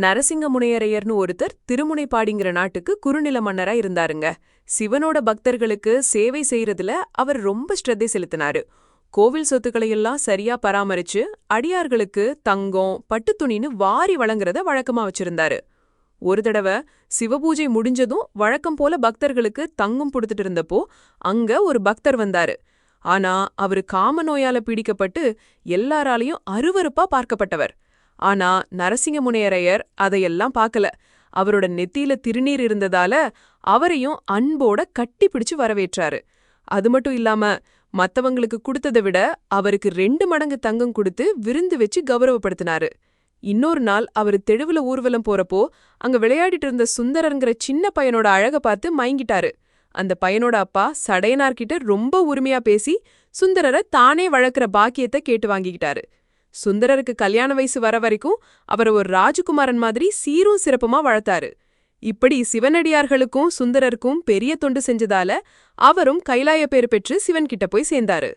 நரசிங்க முனையரையர்னு ஒருத்தர் திருமுனைப்பாடிங்கிற நாட்டுக்கு குறுநில மன்னரா இருந்தாருங்க. சிவனோட பக்தர்களுக்கு சேவை செய்யறதுல அவர் ரொம்ப ஸ்ரத்தை செலுத்தினாரு. கோவில் சொத்துக்களையெல்லாம் சரியா பராமரிச்சு அடியார்களுக்கு தங்கம் பட்டுத் துணின்னு வாரி வழங்குறத வழக்கமா வச்சிருந்தாரு. ஒரு தடவை சிவபூஜை முடிஞ்சதும் வழக்கம் போல பக்தர்களுக்கு தங்கம் கொடுத்துட்டு இருந்தப்போ அங்க ஒரு பக்தர் வந்தாரு. ஆனா அவரு காம நோயால பீடிக்கப்பட்டு எல்லாராலையும் அருவருப்பா பார்க்கப்பட்டவர். ஆனா நரசிங்க முனையரையர் அதையெல்லாம் பார்க்கல. அவரோட நெத்தியில திருநீர் இருந்ததால அவரையும் அன்போட கட்டி பிடிச்சு வரவேற்றாரு. அது மட்டும் இல்லாம மத்தவங்களுக்கு கொடுத்ததை விட அவருக்கு ரெண்டு மடங்கு தங்கம் கொடுத்து விருந்து வச்சு கௌரவப்படுத்தினாரு. இன்னொரு நாள் அவர் தெருவுல ஊர்வலம் போறப்போ அங்க விளையாடிட்டு இருந்த சுந்தரங்கிற சின்ன பையனோட அழக பார்த்து மயங்கிட்டாரு. அந்த பையனோட அப்பா சடையனார்கிட்ட ரொம்ப உரிமையா பேசி சுந்தரரை தானே வளர்க்குற பாக்கியத்தை கேட்டு வாங்கிக்கிட்டாரு. சுந்தரருக்கு கல்யாண வயசு வர வரைக்கும் அவரை ஒரு ராஜகுமாரன் மாதிரி சீரும் சிறப்புமா வளர்த்தாரு. இப்படி சிவனடியார்களுக்கும் சுந்தரருக்கும் பெரிய தொண்டு செஞ்சதால அவரும் கைலாய பேர் பெற்று சிவன்கிட்ட போய் சேர்ந்தாரு.